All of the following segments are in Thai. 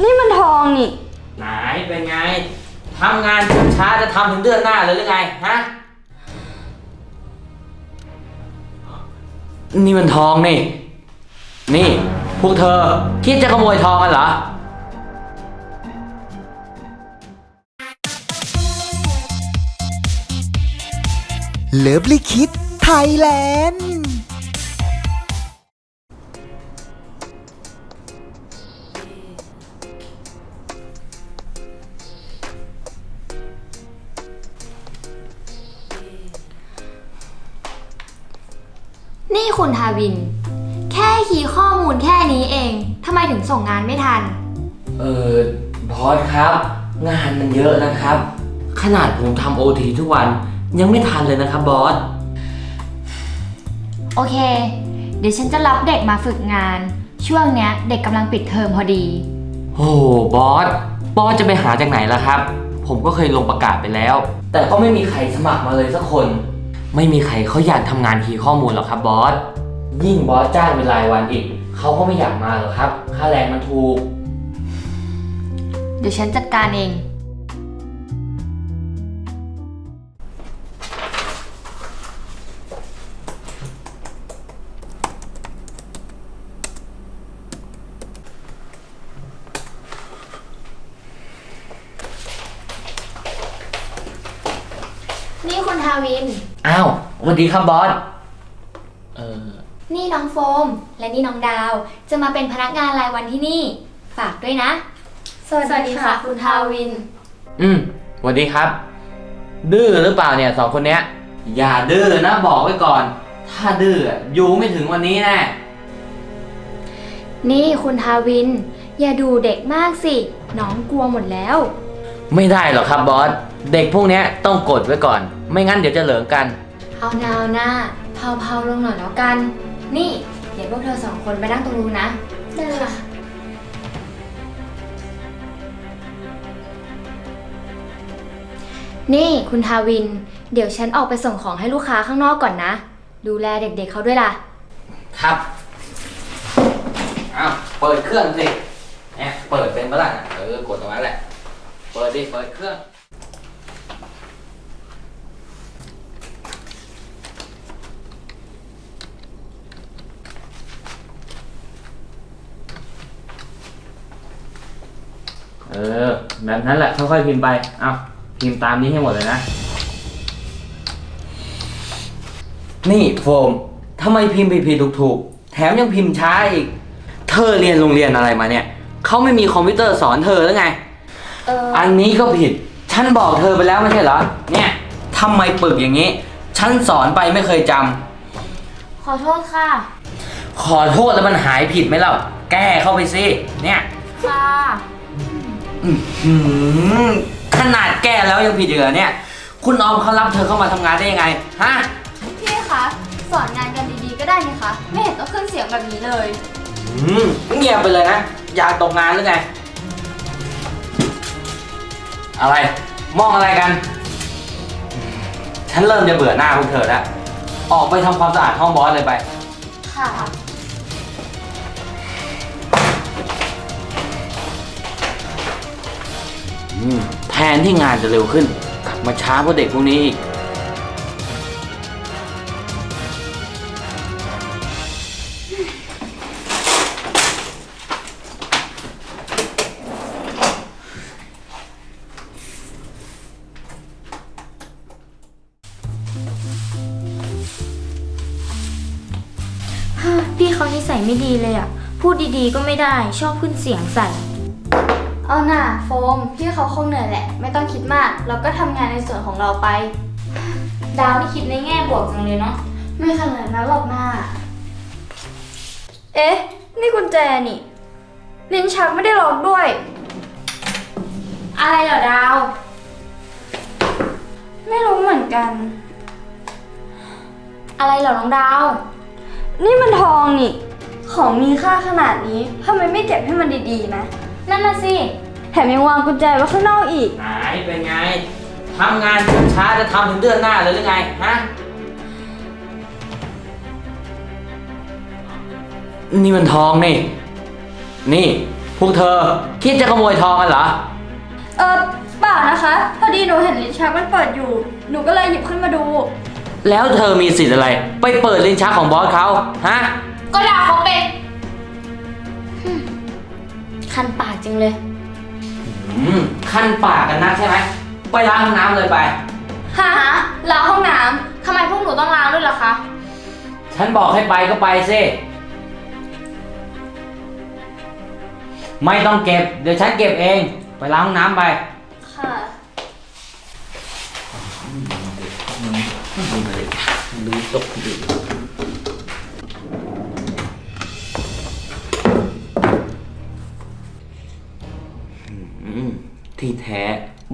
นี่มันทองนี่ ไหนเป็นไงทำงานช้าจะทำถึงเดือนหน้าเลยหรือไงฮะนี่มันทองนี่ นี่ พวกเธอ คิดจะขโมยทองกันเหรอ เลิฟลิคิดไทยแลนด์ นี่คุณทาวิน แค่คีย์ข้อมูลแค่นี้เองทำไมถึงส่งงานไม่ทัน เออบอสครับ งานมันเยอะนะครับ ขนาดผมทำโอทีทุกวันยังไม่ทันเลยนะครับบอส โอเค เดี๋ยวฉันจะรับเด็กมาฝึกงาน ช่วงเนี้ยเด็กกำลังปิดเทอมพอดี โอ้โหบอส บอสจะไปหาจากไหนล่ะครับ ผมก็เคยลงประกาศไปแล้ว แต่ก็ไม่มีใครสมัครมาเลยสักคน ไม่มีใครเขาอยากทำงานคีย์ข้อมูลหรอกครับบอส ยิ่งบอสจ้างเป็นรายวันอีก เขาก็ไม่อยากมาหรอกครับ ค่าแรงมันถูก เดี๋ยวฉันจัดการเอง นี่คุณทาวิน อ้าวสวัสดีครับบอส เออนี่น้องโฟม และนี่น้องดาว จะมาเป็นพนักงานรายวันที่นี่ ฝากด้วยนะ สวัสดีค่ะคุณทาวิน อืมสวัสดีครับ ดื้อหรือเปล่าเนี่ยสองคนเนี้ย อย่าดื้อนะบอกไว้ก่อน ถ้าดื้ออยู่ไม่ถึงวันนี้แน่นี่คุณทาวิน อย่าดูเด็กมากสิ น้องกลัวหมดแล้ว ไม่ได้หรอกครับบอส เด็กพวกเนี้ยต้องกดไว้ก่อน ไม่งั้นเดี๋ยวจะเหลิงกัน เอาหนาวหน้าเผาๆลงหน่อยแล้วกัน นี่ เดี๋ยวพวกเธอสองคนไปนั่งตรงนู้นนะได้ค่ะ นี่คุณทาวิน เดี๋ยวฉันออกไปส่งของให้ลูกค้าข้างนอกก่อนนะ ดูแลเด็กๆเขาด้วยล่ะ ครับอ้าวเปิดเครื่องสิเนี่ยเปิดเป็นปะล่ะเออกดตรงนั้นแหละ เปิดดิ เปิดเครื่อง เออ แบบนั้นแหละค่อยๆพิมพ์ไป เอาพิมพ์ตามนี้ให้หมดเลยนะ นี่โฟมทำไมพิมพ์ผิดๆถูกๆ แถมยังพิมพ์ช้าอีก เธอเรียนโรงเรียนอะไรมาเนี่ย เขาไม่มีคอมพิวเตอร์สอนเธอแล้วไง เอออันนี้ก็ผิด ฉันบอกเธอไปแล้วไม่ใช่เหรอ เนี่ยทำไมปึกอย่างนี้ ฉันสอนไปไม่เคยจำขอโทษค่ะขอโทษแล้วมันหายผิดไหมเล่า แก้เข้าไปสิ เนี่ย ค่ะ หืมขนาดแก้แล้วยังผิดอีกเหรอเนี่ย คุณออมเขารับเธอเข้ามาทำงานได้ยังไง ฮะ พี่คะ สอนงานกันดีๆก็ได้นี่คะ ไม่เห็นต้องขึ้นเสียงแบบนี้เลย อืมเงียบไปเลยนะ อยากตกงานหรือไง อะไร มองอะไรกัน ฉันเริ่มจะเบื่อหน้าพวกเธอแล้ว ออกไปทำความสะอาดห้องบอสเลยไป ค่ะ แทนที่งานจะเร็วขึ้น กลับมาช้าเพราะเด็กพวกนี้อีกพี่เขานิสัยไม่ดีเลยอะ พูดดีๆก็ไม่ได้ ชอบขึ้นเสียงใส่ เอาหน่าโฟม พี่เขาคงเหนื่อยแหละ ไม่ต้องคิดมาก เราก็ทำงานในส่วนของเราไป ดาวนี่คิดในแง่บวกจังเลยเนาะ ไม่ขนาดนั้นหรอกหน้า เอ๊ะ นี่กุญแจนี่ ลิ้นชักไม่ได้ล็อกด้วย อะไรเหรอดาว ไม่รู้เหมือนกัน อะไรเหรอน้องดาว นี่มันทองนี่ ของมีค่าขนาดนี้ทำไมไม่เก็บให้มันดีๆนะ นั่นน่ะสิ แถมยังวางกุญแจไว้ข้างนอกอีก ไหนเป็นไงทำงานช้าจะทำถึงเดือนหน้าเลยหรือไงฮะนี่มันทองนี่ นี่พพวกเธอ คิดจะขโมยทองกันเหรอ เออเปล่านะคะ พอดีหนูเห็นลิ้นชักมันเปิดอยู่ หนูก็เลยหยิบขึ้นมาดู แล้วเธอมีสิทธิ์อะไร ไปเปิดลิ้นชักของบอสเขาฮะ ก็ดาวเขาเป็นหึ่มคันปากจังเลยอื มขั้นปากกันนักใช่ไหม ไปล้างห้องน้ำเลยไป ฮะล้างห้องน้ทำไมพวกหนูต้องล้างด้วยล่ะคะ ฉันบอกให้ไปก็ไปสิ ไม่ต้องเก็บ เดี๋ยวฉันเก็บเอง ไปล้างห้องน้ำไปำค่ะ ดูตกดู แท้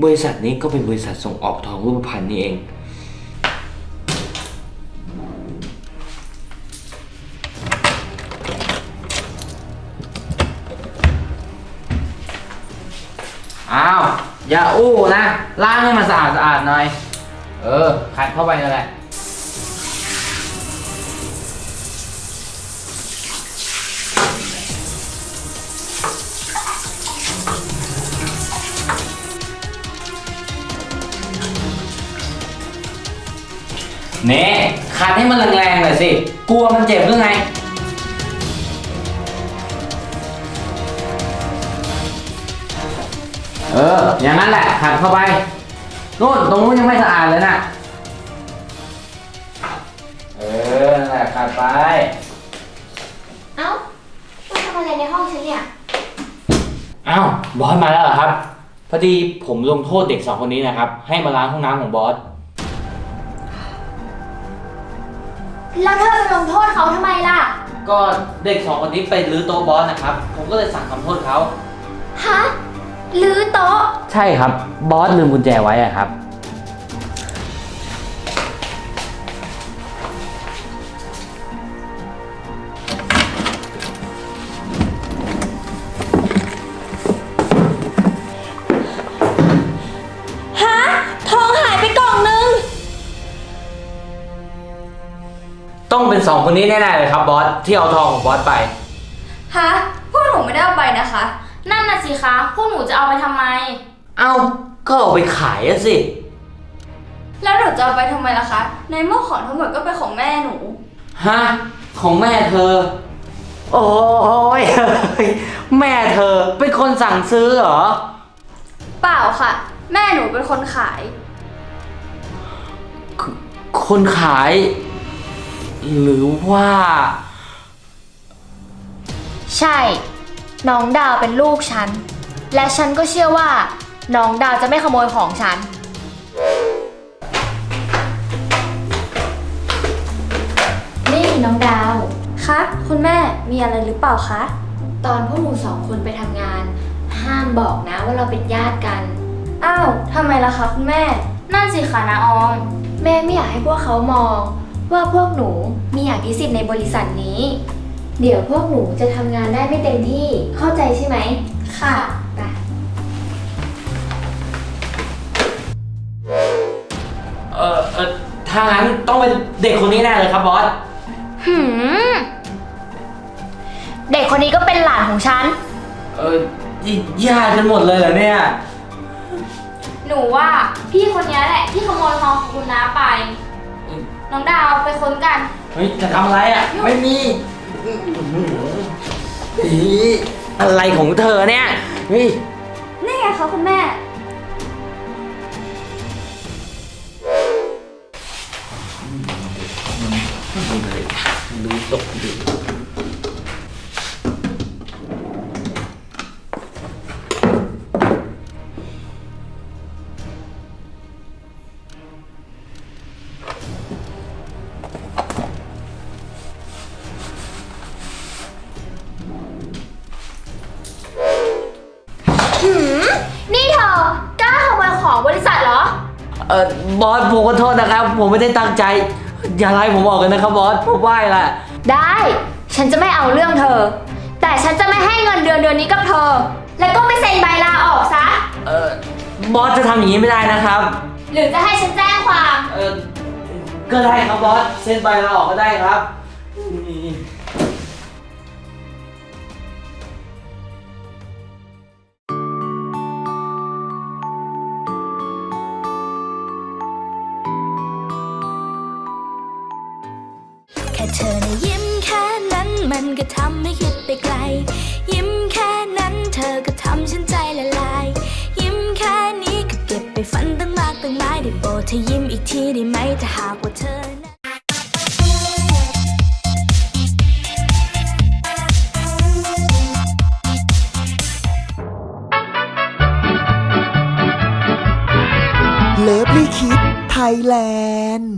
บริษัทนี้ก็เป็นบริษัทส่งออกทองรูปพรรณนี่เอง อ้าว อย่าอู้นะ ล้างให้มันสะอาดสะอาดหน่อย เออ ขัดเข้าไปนั่นแหละ เน่ขัดให้มันแรงๆหน่อยสิ กลัวมันเจ็บหรือไง เออ อย่างนั้นแหละ ขัดเข้าไปนู่นตรงนู้นยังไม่สะอาดเลยนะเออนั่นแหละขัดไป เอ้ามาทำอะไรในห้องฉันเนี่ย อ้าวบอสมาแล้วเหรอครับ พอดีผมลงโทษเด็กสองคนนี้นะครับ ให้มาล้างห้องน้ำของบอส แล้วเธอไปลงโทษเขาทำไมล่ะ ก็เด็กสองคนนี้ไปรื้อโต๊ะบอสนะครับ ผมก็เลยสั่งทำโทษเขา ฮะลื้อโต๊ะ ใช่ครับ บอสลืมกุญแจไว้อะครับ ต้องเป็นสองคนนี้แน่ๆเลยครับบอสที่เอาทองของบอสไป ฮะพวกหนูไม่ได้เอาไปนะคะ นั่นน่ะสิคะพวกหนูจะเอาไปทำไม เอ้าก็เอาไปขายอะสิ แล้วหนูจะเอาไปทำไมล่ะคะ ในเมื่อของทั้งหมดก็เป็นของแม่หนู ฮะ ของแม่เธอ โอ้ย แม่เธอเป็นคนสั่งซื้อเหรอ เปล่าค่ะ แม่หนูเป็นคนขาย คนขาย หรือว่า ใช่ น้องดาวเป็นลูกฉัน และฉันก็เชื่อว่า น้องดาวจะไม่ขโมยของฉัน นี่น้องดาว คะ คุณแม่มีอะไรหรือเปล่าคะ ตอนพวกหนูสองคนไปทำงาน ห้ามบอกนะว่าเราเป็นญาติกัน อ้าวทำไมล่ะคะคุณแม่ นั่นสิคะนาออม แม่ไม่อยากให้พวกเขามอง ว่าพวกหนูมีอภิสิทธิ์ในบริษัทนี้ เดี๋ยวพวกหนูจะทำงานได้ไม่เต็มที่เข้าใจใช่ไหม ค่ะไปเออเออถ้างั้นต้องเป็นเด็กคนนี้แน่เลยครับบอส หืม เด็กคนนี้ก็เป็นหลานของฉัน เออญาติกันหมดเลยเหรอเนี่ย หนูว่าพี่คนนี้แหละที่ขโมยทองของคุณน้าไป น้องดาวไปค้นกัน เฮ้ย จะทำอะไรอะ ไม่มีอีอะไรของเธอเนี่ยเฮ้ยนี่ไงคะคุณแม่ ดูตกดู บอสผมขอโทษนะครับ ผมไม่ได้ตั้งใจ อย่าไล่ผมออกกันนะครับบอสผมไหว้ละได้ ฉันจะไม่เอาเรื่องเธอ แต่ฉันจะไม่ให้เงินเดือนเดือนนี้กับเธอ แล้วก็ไปเซ็นใบลาออกซะ เออบอสจะทำอย่างนี้ไม่ได้นะครับหรือจะให้ฉันแจ้งความ เออก็ได้ครับบอสเซ็นใบลาออกก็ได้ครับ ทำให้คิดไปไกล ยิ้มแค่นั้นเธอก็ทำฉันใจละลาย ยิ้มแค่นี้ก็เก็บไปฝันตั้งมากตั้งหลายได้โปรดเธอยิ้มอีกทีได้ไหมถ้าหากว่าเธอนั้นเลิฟลี่คิดไทยแลนด์